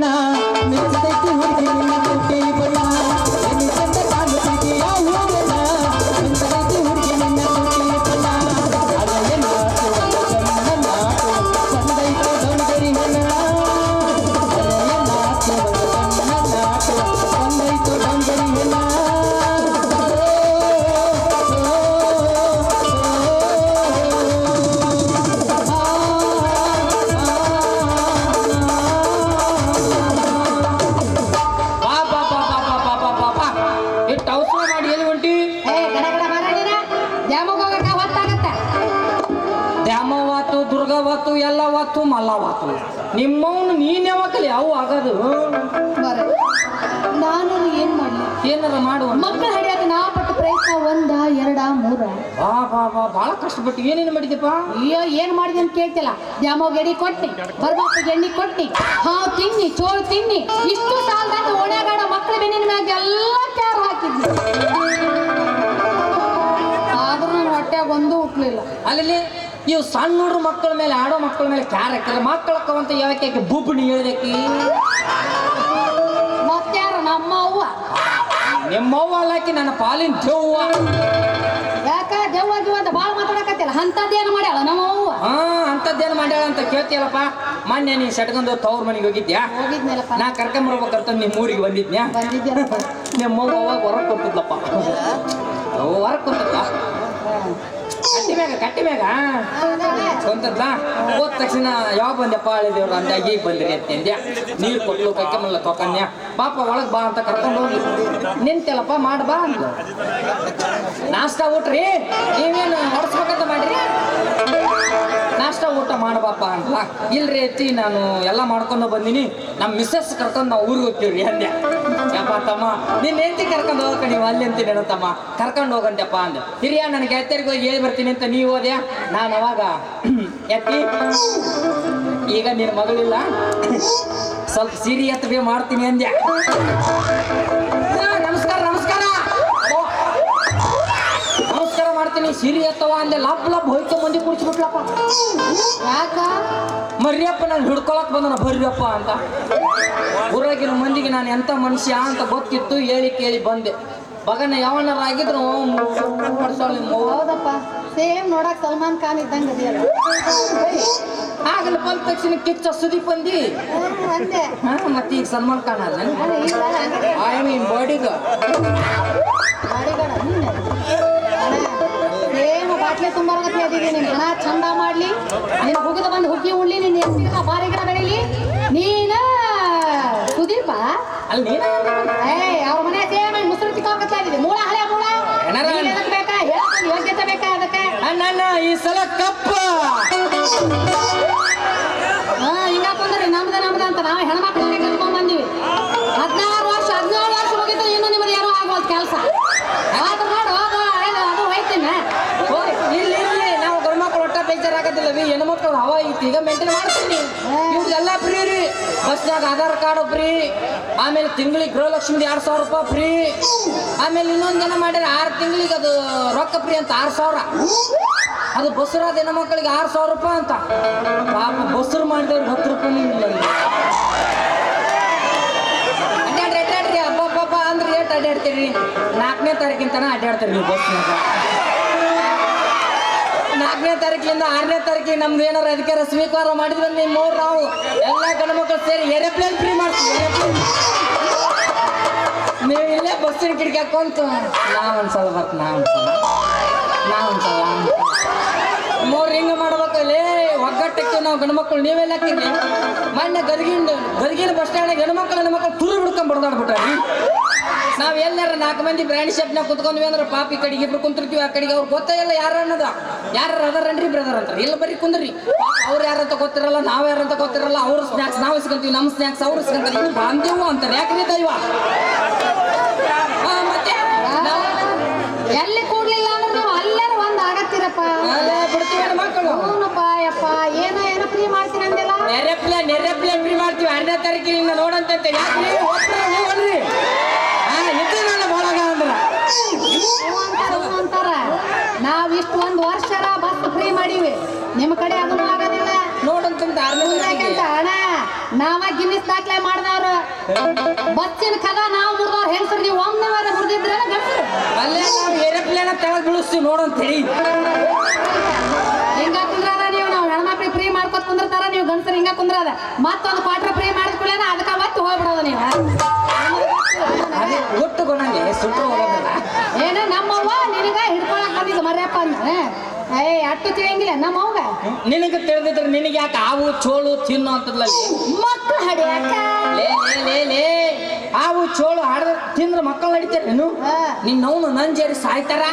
না মিথ্যে কি হতে ಅಲ್ಲ ಯಾವ ಆಗದು. ನೀನ್ ಬರ ಏನ್ ಮಾಡ್ಲಿ? ಏನಾರ ಮಾಡುವ ಮಕ್ಕಳ ಹಿಡಿಯಕ್ಕೆ ನಾ ಪಟ್ಟ ಪ್ರಯತ್ನ ಒಂದ ಎರಡ ಮೂರ. ಬಾ ಬಾ ಬಾ ಭಾಳ ಕಷ್ಟಪಟ್ಟು ಏನೇನು ಮಾಡಿದೆಪ್ಪ ಅಯ್ಯೋ ಏನ್ ಮಾಡಿದೆ ಅಂತ ಕೇಳ್ತಿಲ್ಲ. ದ್ಯಾಮೋಗ್ ಎಡಿ ಕೊಟ್ಟಿ ಬರ್ಬಾಪಿಗೆ ಎಣ್ಣೆ ಕೊಟ್ಟಿ ಹಾ ತಿನ್ನಿ ಚೋಳು ತಿನ್ನಿ. ಇಷ್ಟು ಸಾಲದಾಗ ಓಣ್ಯಾಗಾಡ ಮಕ್ಕಳ ಬೆನ್ನಿನ ಮ್ಯಾಗ ಎಲ್ಲ ಕ್ಯಾರ್ ಹಾಕಿದ್ವಿ. ಆದ್ರೂ ನಾನು ಹೊಟ್ಟೆಗೆ ಒಂದೂ ಉಟ್ಲಿಲ್ಲ ಅಲ್ಲಿ ಇವು ಸಣ್ಣ ಹುಡ್ರು ಮಕ್ಕಳ ಮೇಲೆ ಆಡೋ ಮಕ್ಕಳ ಮೇಲೆ ಕ್ಯಾರೆಕ್ಟರ್ ಹಾಕಿಲ್ಲ ಮಕ್ಕಳಕ್ಕವಂತ ಯಾಕೆ ಬುಬ್ಬಣಿ ಹೇಳ್ದಕ್ಕಿ ಮತ್ತಾರ ನಮ್ಮ ಅವ್ವ ನಿಮ್ಮವ್ವ ಅಲ್ಲಾಕಿ ನನ್ನ ಪಾಲಿನ ದೇವ್ವ. ಯಾಕ ದೇವ್ವ ಅಂತ ಭಾಳ ಮಾತಾಡಕತ್ತಿಲ್ಲ? ಅಂಥದ್ದೇನು ಮಾಡ್ಯಾಳ ನಮ್ಮ ಅವ್ವ ಹಾ ಅಂತದ್ದೇನು ಮಾಡ್ಯಾಳ ಅಂತ ಕೇಳ್ತಿಯಲ್ಲಪ್ಪ. ಮೊನ್ನೆ ನೀ ಸೆಟ್ಕೊಂಡು ತವ್ರ ಮನೆಗೆ ಹೋಗಿದ್ಯಾ? ಹೋಗಿದ್ನಲ್ಲಪ್ಪ. ನಾ ಕರ್ಕೊಂಬರ್ಬೇಕಂತ ನಿಮ್ಮ ಊರಿಗೆ ಬಂದಿದ್ನ್ಯಾ? ನಿಮ್ಮವ್ವ ನಿಮ್ಮ ಮಗ ಅವಾಗ ಹೊರಗೆ ಕೊಟ್ಟಿದ್ಲಪ್ಪ. ಹೊರಗೆ ಕೊಟ್ಟಿದ್ಲ ಕಟ್ಟಿ ಮ್ಯಾಗ ಕಟ್ಟಿ ಮ್ಯಾಗ ಸ್ವಂತದ್ಲ ಹೋದ ತಕ್ಷಣ ಯಾವ ಬಂದ್ಯಪ್ಪ ಹೇಳಿದೇವ್ರು? ಅಂದಾಗ ಬಂದ್ರಿ ಅಂತಂದ್ಯ ನೀರು ಕೊಟ್ಟು ಕೈಕಮಲ್ಲ ತೊಕನ್ಯ ಪಾಪ, ಒಳಗೆ ಬಾ ಅಂತ ಕರ್ಕೊಂಡು ಹೋಗಿ ನಿಂತೆಲ್ಲಪ್ಪ ಮಾಡ ಬಾ ಅಂತ ನಾಷ್ಟ ಊಟ್ರಿ? ನೀವೇನು ಹೊಡ್ಸ್ಬೇಕಂತ ಮಾಡ್ರಿ? ಮಾಡಬಾಪ ಅಂತ. ಇಲ್ರಿ ಅತ್ತಿ, ನಾನು ಎಲ್ಲ ಮಾಡ್ಕೊಂಡು ಬಂದಿನಿ. ನಮ್ಮ ಮಿಸ್ಸಸ್ ಕರ್ಕೊಂಡು ನಾವು ಊರಿಗೆ ಹೋಗ್ತೀವ್ರಿ ಅಂದೆ. ಯಪ್ಪ ತಮ್ಮ, ನಿನ್ನ ಹೆಂಡತಿ ಕರ್ಕೊಂಡು ಹೋಗಕ್ಕೆ ನೀವು ಅಲ್ಲಿ ಅಂತೀನಿ ತಮ್ಮ. ಕರ್ಕೊಂಡು ಹೋಗಂತೆಪ್ಪ ಅಂದೆ. ಹಿರಿಯ, ನನಗೆ ಎತ್ತರಿಗೆ ಹೋಗಿ ಹೇಳಿ ಬರ್ತೀನಿ ಅಂತ ನೀವು ಹೋದೆ ನಾನು ಅವಾಗ, ಎತ್ತಿ, ಈಗ ನಿನ್ನ ಮಗಳಿಲ್ಲ. ಸ್ವಲ್ಪ ಸೀರಿ ಎತ್ತಗೆ ಮಾಡ್ತೀನಿ ಅಂದ್ಯ? ಸೀರೆ ಎತ್ತವ ಅಂದೆ ಲಪ್ ಲಪ್ ಹೋಯ್ತು ಮಂದಿ ಕುಡಿಸ್ಬಿಟ್ಲಪ್ಪ ಯಾಕ? ಮರ್ಯಪ್ಪ ನಾನು ಹಿಡ್ಕೊಳಕ್ ಬಂದನ ಬರ್ರಿಯಪ್ಪ ಅಂತ. ಊರಾಗಿನ ಮಂದಿಗೆ ನಾನು ಎಂಥ ಮನುಷ್ಯ ಅಂತ ಗೊತ್ತಿತ್ತು ಹೇಳಿ ಕೇಳಿ ಬಂದೆ. ಬಗನ ಯಾವನಾರ ಆಗಿದ್ರು ಹೌದಪ್ಪ. ಸೇಮ್ ನೋಡಕ್ ಸಲ್ಮಾನ್ ಖಾನ್ ಇದ್ದಂಗ ಇದೆಯಲ್ಲ ಆಗಲ್ಲ ಬಂದ ತಕ್ಷಣ ಕಿಚ್ಚ ಸುದೀಪ್ ಬಂದಿ ಅಂದೆ. ಮತ್ತೆ ಈಗ ಸಲ್ಮಾನ್ ಖಾನ್ ಅಲ್ಲ, ಐ ಮೀನ್ ಬಾಡಿಗ ಬಾಟ್ಲಿ ತುಂಬಾರಗತಿ ಅದಿದೆ. ನೀನು ಹಣ ಚಂದ ಮಾಡ್ಲಿ. ನೀನು ಹುಗಿದ ಬಂದು ಹುಗ್ಗಿ ಉಳ್ಳಿ ನಿನ್ನ ಎತ್ತಿನ ಬಾರಿಗಿರ ಬೆಳಿಲಿ? ನೀನ ಸುದೀಪ? ಅಲ್ಲಿ ನೀನ ಏ ಅವ್ರ ಮನೆ ಸೇಮ್ ಮುಸುರು ಚಿಕ್ಕಾಕತ್ತಾ ಇದ್ದೀವಿ ಮೂಳ ಹಳೆ ಮೂಳ? ಏನಾರ ಬೇಕಾ? ಯೋಗ್ಯತೆ ಬೇಕಾ ಅದಕ್ಕೆ? ಈ ಸಲ ಕಪ್ಪ ಈಗ ಮೇಂಟೈನ್ ಮಾಡ್ತೀನಿ. ಇವ್ರಿಗೆಲ್ಲ ಫ್ರೀ ರೀ. ಬಸ್ನಾಗ ಆಧಾರ್ ಕಾರ್ಡ್ ಫ್ರೀ. ಆಮೇಲೆ ತಿಂಗಳಿಗೆ ಗೃಹಲಕ್ಷ್ಮಿದು ಎರಡು ಸಾವಿರ ರೂಪಾಯಿ ಫ್ರೀ. ಆಮೇಲೆ ಇನ್ನೊಂದು ಜನ ಮಾಡ್ಯಾರ ಆರು ತಿಂಗಳಿಗೆ ಅದು ರೊಕ್ಕ ಫ್ರೀ ಅಂತ, ಆರು ಸಾವಿರ. ಅದು ಬಸ್ರಾದ ಮಕ್ಕಳಿಗೆ ಆರು ಸಾವಿರ ರೂಪಾಯಿ ಅಂತ. ಪಾಪ ಬಸ್ರು ಮಾಡಿದವ್ರಿಗೆ ಹತ್ತು ರೂಪಾಯಿ ಇಲ್ಲ. ಅಡ್ಡಾಡ್ರಿ ಅಡ್ಡಾಡ್ರಿ ಹಬ್ಬ ಅಂದ್ರೆ ಏಟ್ ಅಡ್ಡಾಡ್ತೀರಿ ನಾಲ್ಕನೇ ತಾರೀಕಿನ ತನಕ ಅಡ್ಡಾಡ್ತೀರಿ ನೀವು ಬಸ್ನಾಗ ನಾಲ್ಕನೇ ತಾರೀಕಿಂದ ಆರನೇ ತಾರೀಕಿಗೆ ನಮ್ದು ಏನಾರ ಅಧಿಕಾರ ಸ್ವೀಕಾರ ಮಾಡಿದ್ರೆ ನಿಮ್ಮ ಮೂರು ನಾವು ಎಲ್ಲ ಗಣಮಕ್ಕಳು ಸೇರಿ ಏರೋಪ್ಲೇನ್ ಫ್ರೀ ಮಾಡ್ತೀವಿ, ಏರೋಪ್ಲೇನ್ ನೀವು ಇಲ್ಲೇ ಬಸ್ಸಿನ ಕಿಟಕಿ ಹಾಕೊಂತ ನಾವು ಒಂದ್ಸಲ ಬರ್ತ ನಾ ಒಂದ್ಸಲ. ನಾ ಒಂದ್ಸಲ ಮೂರು ಹಿಂಗೆ ಮಾಡ್ಬೇಕು, ಲೇ ಒಗ್ಗಟ್ಟಕ್ಕೆ ನಾವು ಗಂಡ್ಮಕ್ಳು ನೀವೆಲ್ಲ ಹಾಕಿದ್ವಿ ಮೊನ್ನೆ ಗದಗಿಂದ, ಗದಗಿನ ಬಸ್ ಸ್ಟ್ಯಾಂಡ್ ಹೆಣ್ಮಕ್ಳು ಹೆಣ್ಮಕ್ಳು ತುರು ಬಿಡ್ಕೊಂಡು ಬಡ್ದಾಡ್ಬಿಟ್ಟಾರಿ. ನಾವ್ ಎಲ್ಲಾರ ನಾಲ್ಕು ಮಂದಿ ಬ್ರ್ಯಾಂಡ್ ಶೆಟ್ನಾಗ ಕುತ್ಕೊಂಡ್ವಿ ಅಂದ್ರೆ ಪಾಪಿ ಕಡೆಗೆ ಇಬ್ರು ಕುಂತಿರ್ತೀವಿ, ಆ ಕಡೆಗೆ ಅವ್ರು ಗೊತ್ತೇ ಇಲ್ಲ ಯಾರು ಅನ್ನೋದ. ಯಾರು ಅದಾರನ್ರಿ ಬ್ರದರ್ ಅಂತಾರೆ ಇಲ್ಲ ಬರೀ ಕುಂದ್ರಿ. ಅವ್ರು ಯಾರಂತ ಗೊತ್ತಿರಲ್ಲ ನಾವ್ ಯಾರಂತ ಗೊತ್ತಿರಲ್ಲ ಅವ್ರ ಸ್ನ್ಯಾಕ್ಸ್ ನಾವು ಇಸ್ಕೊಂತೀವಿ ನಮ್ಮ ಸ್ನ್ಯಾಕ್ಸ್ ಅವ್ರು ಇಸ್ಕೊಂತಾರೆ. ಇನ್ನು ಬಾಂಧವ್ಯ ಅಂತಾರೆ. ಯಾಕ್ರಿ ದೈವ? ಮತ್ತೆ? ಎಲ್ಲಿ ಕೂಡ್ಲಿಲ್ಲ ಅಂದ್ರೆ ನೀವು ಅಲ್ಲಾರ ಒಂದ್ ಆಗತ್ತೀರಪ್ಪ. ಬಿಡ್ತೀವಿ ಮಕ್ಕಳು. ಹ್ಞೂನಪ್ಪ ಯಪ್ಪ ಏನೋ ಏನೋ ಫ್ರೀ ಮಾಡ್ತೀನಿ ಅಂದಿಲ್ಲ? ನೆರೆಪ್ಲೆ ನೆರೆಪ್ಲೆ ಫ್ರೀ ಮಾಡ್ತೀವಿ. ಅರ್ಧ ತಾರೀಕಿನಿಂದ ನೋಡಂತ ಯಾಕ್ರಿ ಹೋಗ್ರಿ ಹೋಗ್ರಿ ಹಾ ಇದು ನನ್ನ ಬಳಗ ಅಂದ್ರ ಹ್ಞೂ ಅಂತಾರ ಹ್ಞೂ ಅಂತಾರ ನಾವ್ ಇಷ್ಟು ಒಂದ್ ವರ್ಷರ ಬಸ್ ಫ್ರೀ ಮಾಡೀವಿ ನಿಮ್ಮ ಕಡೆ ಅದನ್ನು ಆಗೋದಿಲ್ಲ ನೋಡಂತಂತ ಆರನೇ ಯಾಕಂತ ಅಣ್ಣ ನಾವ ಗಿನ್ನಿಸ್ ದಾಖಲೆ ಮಾಡಿದವ್ರು. ಬಚ್ಚಿನ ಕದ ನಾವು ಮುರಿದವ್ರು ಹೆಂಗ್ಸರ್ ನೀವು ಒಮ್ಮೆ ಮುರಿದಿದ್ರೆ ಗಂಡಸರು ಅಲ್ಲೇ ನಾವು ಏರೋಪ್ಲೇನ ತೆಳಗ್ ಬೀಳಿಸ್ತೀವಿ ನೋಡಂತ ಹೇಳಿ. ಹಿಂಗ ಕುಂದ್ರದ ನೀವು ನಾವು ಹೆಣ್ಮಕ್ಳಿಗೆ ಫ್ರೀ ಮಾಡ್ಕೊತ ಕುಂದಿರ್ತಾರ ನೀವು ಗಂಡಸರು ಹಿಂಗ ಕುಂದ್ರದ. ಮತ್ತೊಂದು ಕ್ವಾರ್ಟರ್ ಫ್ರೀ ಮಾಡಿದ್ಕೊಳ್ಳೇನ ಅದಕ್ಕೆ ಅವತ್ತು ಹೋಗ್ಬಿಡೋದು ನೀವು. ಒಟ್ಟು ಕೊಡಂಗೆ ಸುಟ್ಟು ಹೋಗೋದಿಲ್ಲ. ಏನ ನಮ್ಮವ್ವ ನಿನಗ ಹಿಡ್ಕೊಳಕ್ ಬಂದಿದ್ದು ಮರ್ಯಪ್ಪ ಅಂದ್ರೆ ಏ ಅಟ್ಟು ತಿಳಿಯಂಗಿಲ್ಲ ನಮ್ಮವ್ಗ ನಿನಗೆ ತಿಳಿದಿದ್ರೆ ನಿನಗೆ ಯಾಕೆ ಆವು ಚೋಳು ತಿನ್ನು ಅಂತದ್ಲಲ್ಲಿ? ಮಕ್ಕಳು ಹಡಿಯಾಕ ಲೇ ಲೇ ಲೇ ಲೇ. ಆವು ಚೋಳು ಹಾಡ ತಿಂದ್ರೆ ಮಕ್ಕಳು ನಡಿತಾರೇನು ಹಾ. ನಿನ್ನವನು ನಂಜೇರಿ ಸಾಯ್ತಾರ?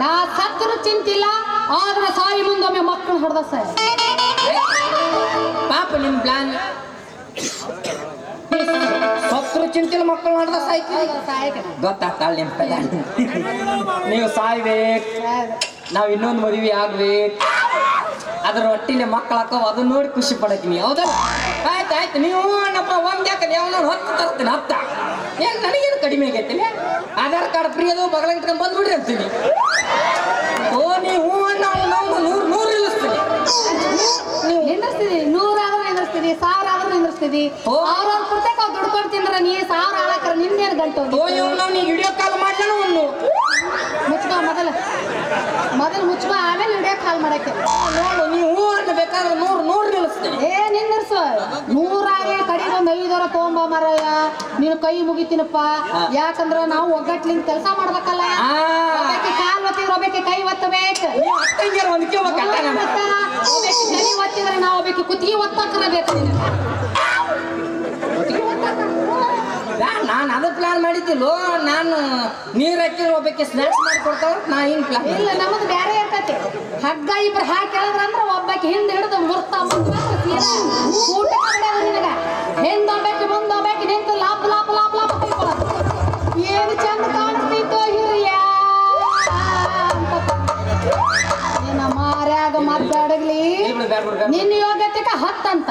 ನಾ ಸತ್ರು ಚಿಂತಿಲ್ಲ ಆದ್ರೆ ಸಾಯಿ ಮುಂದೊಮ್ಮೆ ಮಕ್ಕಳು ಹೊಡೆದ ಸರ್ ಪಾಪ ನಿಮ್ ಪ್ಲಾನ್ ಸತ್ರು ಚಿಂತಿಲ್ಲ ಮಕ್ಕಳು ಹೊಡೆದ ಸಾಯ್ತಿ ಸಾಯಕ್ಕೆ ಗೊತ್ತಾಗ್ತಾಳ ನಿಮ್ ಪ್ಲಾನ್ ನೀವು ಸಾಯ್ಬೇಕು. ನಾವ್ ಇನ್ನೊಂದು ಮದುವೆ ಆಗ್ಬೇಕು. ಅದ್ರ ಒಟ್ಟಿಲೆ ಮಕ್ಕಳ ಹಾಕೋ ಅದನ್ನ ನೋಡಿ ಖುಷಿ ಪಡತೀನಿ. ಹೌದಲ್ಲ? ಆಯ್ತು ಆಯ್ತು. ನೀವು ಅಣ್ಣಪ್ಪ ಒಂದ್ ಯಾಕಂದ್ರೆ ಯಾವನ ಹತ್ತು ತರ್ತೀನಿ ಹತ್ತ ಏನ್ ನನಗೇನು ಕಡಿಮೆ ಆಗೈತಿ ಆಧಾರ್ ಕಾರ್ಡ್ ಫ್ರೀ ಅದು ಮಗಳ ಇಟ್ಕೊಂಡು ಬಂದ್ಬಿಡ್ರಿ ಅಂತೀನಿ. ಓ ನೀವು ಅಣ್ಣ ನಾವು ನೂರು ನೂರು ಇಳಿಸ್ತೀನಿ ನೀವು ನಿಂದಿರ್ಸ್ತಿದಿ ನೂರಾದ್ರೂ ನಿಂದಿರ್ಸ್ತಿದಿ ಸಾವಿರ ಆದ್ರೂ. ಅವ್ರವ್ರ ಪುರ್ತಕ ಅವ್ರು ದುಡ್ಕೊಂಡು ತಿಂದ್ರೆ ನೀ ಸಾವಿರ ಹಾಳಾಕರ ನಿಂದೇನು ಗಂಟು? ಓ ಇವ್ ನಾವು ನೀ ವಿಡಿಯೋ ಕಾಲ್ ಮಾಡ್ಯಾನ ಒಂದು ಮೊದಲು ಮುಚ್ಕೋ ಆಮೇಲೆ ವಿಡಿಯೋ ಕಾಲ್ ಮಾಡಕ್ಕೆ ನೋಡು ನೀವು ಅಂತ ಬೇಕಾದ್ರೆ ನೂರು ನೂರು ನಿಲ್ಲಿಸ್ತೀನಿ ಏ ನಿಂದಿರ್ಸು ನೂರಾಗೆ ಕಡೆಗೆ ಒಂದು ಐದರ ತೊಗೊಂಬ ಮರಯ್ಯ ನೀನು ಕೈ ಮುಗಿತೀನಪ್ಪ ಯಾಕಂದ್ರೆ ನಾವು ಒಗ್ಗಟ್ಲಿಂದ ಕೆಲಸ ಮಾಡ್ಬೇಕಲ್ಲ ಆ. ಒಬ್ಬಾಕಿ ಕಾಲ್ ಒತ್ತಿದ್ರೆ ಒಬ್ಬಾಕಿ ಕೈ ಒತ್ತಬೇಕು ನಾನು ಒತ್ತಿದ್ರೆ ನಾವು ಒಬ್ಬಾಕಿ ಕುತ್ತಿಗೆ ಒತ್ತಾಕರ ಬೇಕು ನಿನಗೆ. ಕುತ್ತಿಗೆ ಒತ್ತಾಕ. ನಾನು ಅದು ಪ್ಲಾನ್ ಮಾಡಿದ್ದಿಲ್ಲೋ? ನಾನು ನೀರು ಹಾಕಿ ಒಬ್ಬಕ್ಕೆ ಸ್ನಾಕ್ಸ್ ಮಾಡಿ ಕೊಡ್ತಾವ ನಾ ಹಿಂಗ್ ಪ್ಲಾನ್ ಇಲ್ಲ ನಮ್ದು ಬೇರೆ ಇರ್ತೈತಿ. ಹಗ್ಗ ಇಬ್ರು ಹಾಕಿ ಹೇಳಿದ್ರಂದ್ರ ಒಬ್ಬಕ್ಕೆ ಹಿಂದೆ ಹಿಡಿದು ಮುರ್ತಾ ಊಟ ನಿನಗ. ನಿನ್ನ ಯೋಗ್ಯತೆಕ ಹತ್ತಂತ.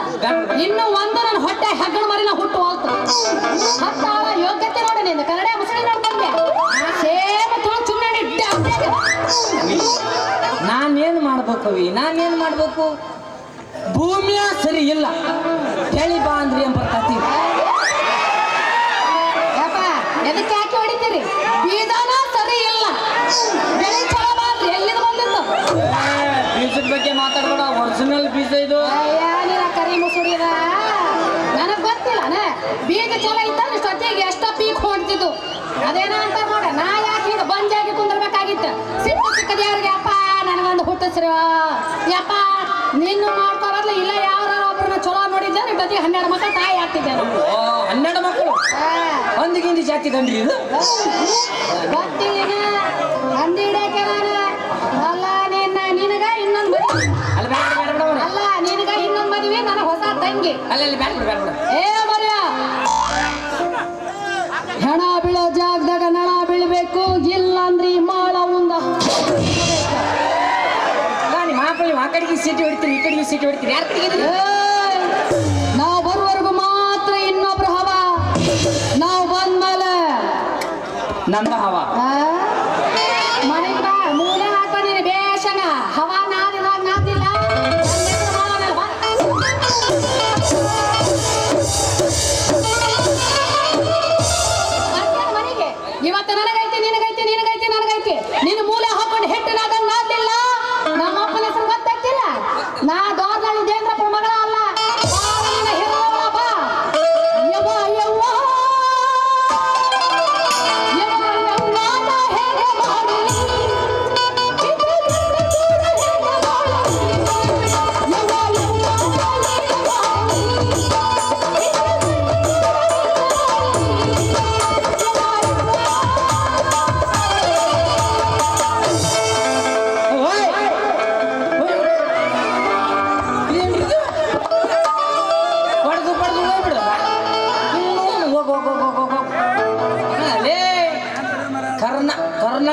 ಇನ್ನು ಒಂದು ನನ್ನ ಹೊಟ್ಟೆ ಹೆಗ್ಗಣ ಮರಿನ ಹುಟ್ಟು ಹೋಗ್ತ. ಹತ್ತಾಳ ಯೋಗ್ಯತೆ ನೋಡಿ ನಿಂದ ಕನ್ನಡ ಮುಸಳಿ ನೋಡ್ಕೊಂಡೆ ಸೇಮ ತುಳು ನಾನೇನ್ ಮಾಡ್ಬೇಕು ನಾನೇನ್ ಮಾಡ್ಬೇಕು? ಭೂಮಿಯ ಸರಿ ಇಲ್ಲ. ಹೇಳಿ ಬಾ ಅಂದ್ರಿ ಎಂಬ ಕತಿ ಎದಕ್ಕೆ ಯಾಕೆ ಹೊಡಿತೀರಿ? ಬೀದಾನ ಸರಿ ಇಲ್ಲ. ಬೆಳೆ ಚಲೋ ಮಾಡ್ರಿ ಎಲ್ಲಿಂದ ಬಂದಿತ್ತು ಬೀಜದ ಬಗ್ಗೆ ಮಾತಾಡೋಣ ಒರಿಜಿನಲ್ ಬೀಜ ಇದು. ಕರಿ ಮುಸುಡಿದ ನನಗ್ ಗೊತ್ತಿಲ್ಲ ಬೀಜ ಚಲೋ ಇತ್ತಂದ್ರೆ ಇಷ್ಟೊತ್ತಿಗೆ ಎಷ್ಟ ಪೀಕ್ ಹೊಂಟಿದ್ದು. ಅದೇನ ಅಂತ ನೋಡ ನಾ ಯಾಕೆ ಹಿಂಗ ಬಂಜಾಗಿ ಕುಂದ್ರಬೇಕಾಗಿತ್ತು? ಸಿಕ್ಕ ಸಿಕ್ಕದ ಯಾರಿಗೆ ಅಪ್ಪ ನನಗೊಂದು ಹುಟ್ಟಿಸ್ರಿ. ಯಪ್ಪ ನಿನ್ನ ಮಾಡ್ಕೊಬರ್ಲಿ ಇಲ್ಲ ಯಾರ ಒಬ್ಬರನ್ನ ಚಲೋ ನೋಡಿದ್ದೆ ಬದಿ ಹನ್ನೆರಡು ಮಕ್ಕಳು ತಾಯಿ ಆಗ್ತಿದ್ದೆ ಹನ್ನೆರಡು ಮಕ್ಕಳು ಒಂದಿಗಿಂದ ಜಾತಿ ಗಂಡ್ರಿ ಇದು? ಗೊತ್ತಿಲ್ಲ ಹೊಸ ತಂಗಿ ಅಲ್ಲ ಅಲ್ಲಿ ಬೇಡ. ಬಿಡು, ಏ ಮರ್ಯ! ಹೆಣ ಬೀಳೋ ಜಾಗದಾಗ ನಳ ಬೀಳ್ಬೇಕು ಇಲ್ಲ ಅಂದ್ರೆ ಈ ಮಾಳ ಉಂದ ಆ ಕಡೆಗೆ ಸೀಟಿ ಹೊಡಿತೀರಿ ಈ ಕಡೆಗೆ ಸೀಟಿ ಹೊಡಿತೀರಿ ಯಾರು ತೆಗಿದ್ರಿ ಏಯ್! ನಾವು ಬರುವವರೆಗೂ ಮಾತ್ರ ಇನ್ನೊಬ್ರು ಹವ. ನಾವು ಬಂದ್ಮೇಲೆ ನಮ್ಮ ಹವ. ನನಗೈತಿ ನಿನಗೈತೆ ನನಗೈತೆ. ನೀನು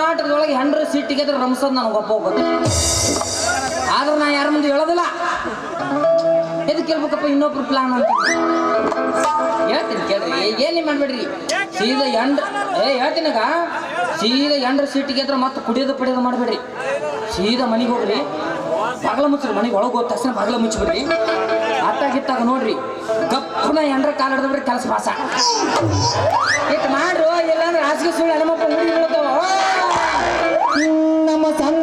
ಕರ್ನಾಟಕದೊಳಗೆ ಹೆಂಡ್ರ ಸೀಟ್ ಅದ್ರ ರಮಸದ್ ನನಗೆ ಒಪ್ಪ ಗೊತ್ತು ಆದ್ರೆ ನಾ ಯಾರ ಮುಂದೆ ಹೇಳೋದಿಲ್ಲ. ಎದಕ್ಕೆ ಹೇಳ್ಬೇಕಪ್ಪ, ಇನ್ನೊಬ್ರು ಪ್ಲಾನ್ ಅಂತ. ಹೇಳ್ತೀನಿ ಕೇಳ್ರಿ ಏನೇ ಮಾಡ್ಬೇಡ್ರಿ ಸೀದಾ ಎಂಡ್ ಏ ಹೇಳ್ತೀನಗ ಸೀದಾ ಎಂಡ್ರ ಸೀಟ್ ಅದ್ರ ಮತ್ತೆ ಕುಡಿಯೋದು ಪಡಿಯೋದು ಮಾಡಬೇಡ್ರಿ. ಸೀದಾ ಮನೆಗೆ ಹೋಗ್ರಿ. ಬಾಗಲ ಮುಚ್ಚ್ರಿ, ಮನೆಗೆ ಒಳಗೆ ಹೋದ ತಕ್ಷಣ ಬಾಗಲ ಮುಚ್ಚಿಬಿಡ್ರಿ. ಅತ್ತಾಗಿತ್ತಾಗ ನೋಡ್ರಿ, ಗಪ್ಪನ ಎಂಡ್ರ ಕಾಲ ಹಿಡಿದ್ರಿ ಕೆಲಸ ಪಾಸ. ಇಟ್ಟು ಮಾಡ್ರು, ಇಲ್ಲಾಂದ್ರೆ ಹಾಸಿಗೆ ಸುಳ್ಳು ಹೆಣ್ಮಕ್ಳು ಹುಡುಗಿ ಹೇಳ್ತಾವ ನಮ್ಮ ಸಂಗಮೇನ್ಯಾಗ